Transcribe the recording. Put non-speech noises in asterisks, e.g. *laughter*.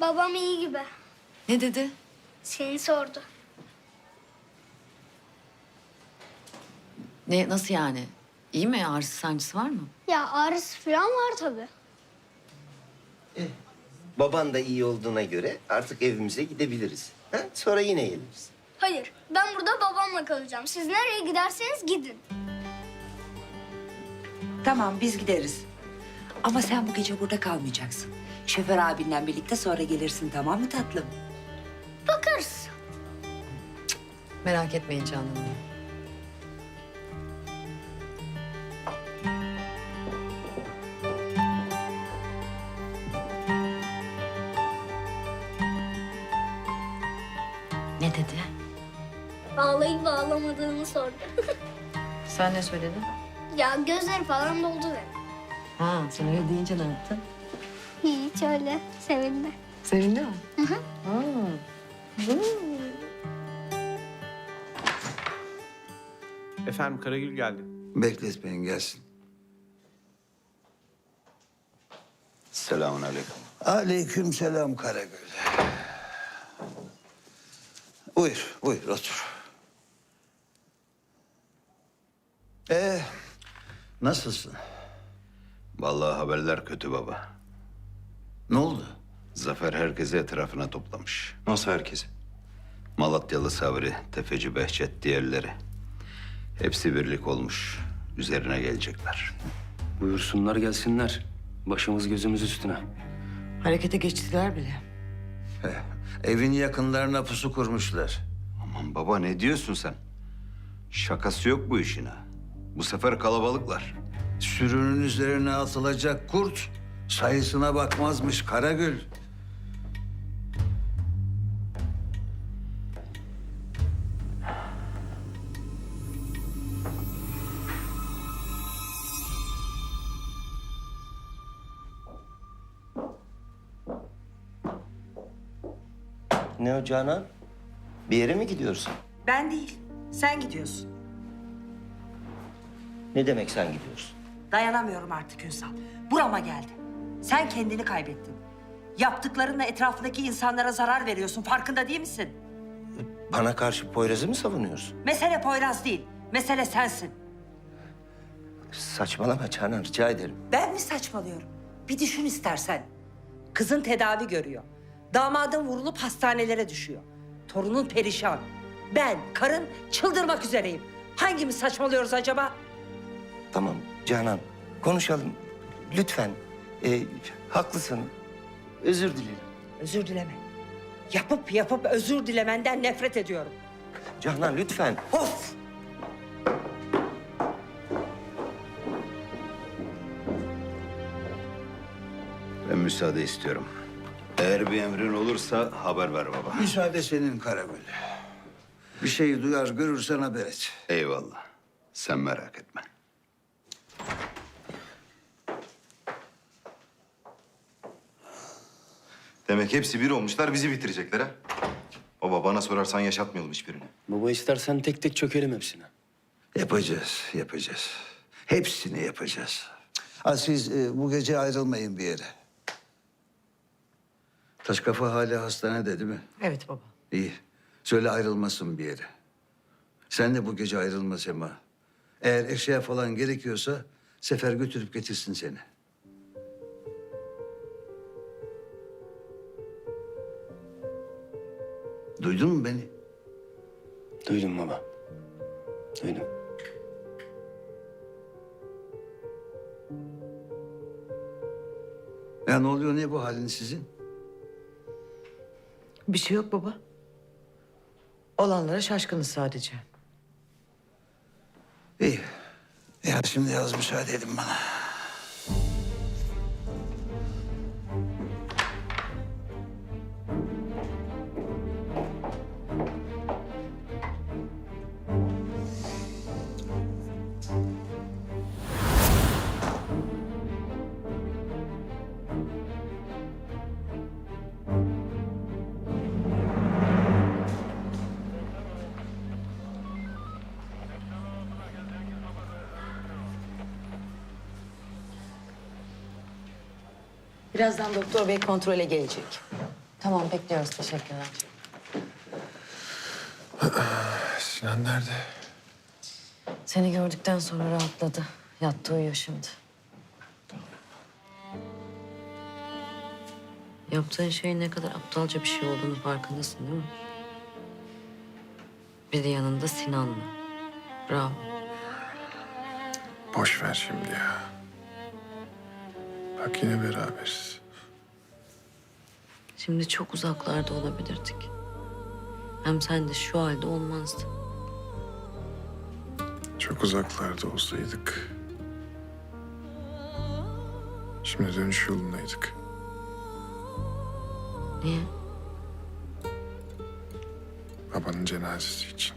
Babam iyi gibi. Ne dedi? Seni sordu. Ne nasıl yani? İyi mi? Ağrısı sancısı var mı? Ya ağrısı falan var tabii. Baban da iyi olduğuna göre artık evimize gidebiliriz. Ha? Sonra yine geliriz. Hayır, ben burada babamla kalacağım. Siz nereye giderseniz gidin. Tamam biz gideriz. Ama sen bu gece burada kalmayacaksın. Şoför abinle birlikte sonra gelirsin tamam mı tatlım? Bakarız. Merak etmeyin Canan Hanım. Ne dedi? Ağlayıp ağlamadığını sordu. *laughs* Sen ne söyledin? ya gözleri falan doldu benim. Ha, sen öyle deyince ne yaptın? Hiç öyle sevindi. Sevindi mi? Hı hı. Efendim Karagül geldi. Bekletmeyin gelsin. Selamun aleyküm. Aleyküm selam Karagül. Buyur, buyur otur. Ee, nasılsın? Vallahi haberler kötü baba. Ne oldu? Zafer herkesi etrafına toplamış. Nasıl herkesi? Malatyalı Sabri, Tefeci Behçet, diğerleri. Hepsi birlik olmuş. Üzerine gelecekler. Buyursunlar gelsinler. Başımız gözümüz üstüne. Harekete geçtiler bile. Evin yakınlarına pusu kurmuşlar. Aman baba ne diyorsun sen? Şakası yok bu işin ha. Bu sefer kalabalıklar. Sürünün üzerine atılacak kurt sayısına bakmazmış Karagül. Ne o Canan? Bir yere mi gidiyorsun? Ben değil. Sen gidiyorsun. Ne demek sen gidiyorsun? Dayanamıyorum artık Ünsal. Burama geldi. Sen kendini kaybettin. Yaptıklarınla etrafındaki insanlara zarar veriyorsun. Farkında değil misin? Bana karşı Poyraz'ı mı savunuyorsun? Mesele Poyraz değil. Mesele sensin. Saçmalama Canan rica ederim. Ben mi saçmalıyorum? Bir düşün istersen. Kızın tedavi görüyor. Damadın vurulup hastanelere düşüyor. Torunun perişan. Ben, karın çıldırmak üzereyim. Hangimiz saçmalıyoruz acaba? Tamam Canan konuşalım. Lütfen. Ee, haklısın. Özür dilerim. Özür dileme. Yapıp yapıp özür dilemenden nefret ediyorum. Canan lütfen. Of! Ben müsaade istiyorum. Eğer bir emrin olursa haber ver baba. Müsaade senin Karagül. Bir şey duyar görürsen haber et. Eyvallah. Sen merak etme. Demek hepsi bir olmuşlar bizi bitirecekler ha. Baba bana sorarsan yaşatmayalım hiçbirini. Baba istersen tek tek çökelim hepsine. Yapacağız, yapacağız. Hepsini yapacağız. Ha, siz e, bu gece ayrılmayın bir yere. Taş kafa hala hastanede değil mi? Evet baba. İyi. Söyle ayrılmasın bir yere. Sen de bu gece ayrılma Sema. Eğer eşya falan gerekiyorsa Sefer götürüp getirsin seni. Duydun mu beni? Duydum baba. Duydum. Ya ne oluyor ne bu halin sizin? Bir şey yok baba. Olanlara şaşkınız sadece. İyi. Ya şimdi az müsaade edin bana. Birazdan doktor bey kontrole gelecek. Tamam bekliyoruz teşekkürler. *sighs* Sinan nerede? Seni gördükten sonra rahatladı. Yattı uyuyor şimdi. Yaptığın şeyin ne kadar aptalca bir şey olduğunu farkındasın değil mi? Bir de yanında Sinan'la. Bravo. Boş ver şimdi ya. Bak yine beraberiz. Şimdi çok uzaklarda olabilirdik. Hem sen de şu halde olmazdın. Çok uzaklarda olsaydık. Şimdi dönüş yolundaydık. Niye? Babanın cenazesi için.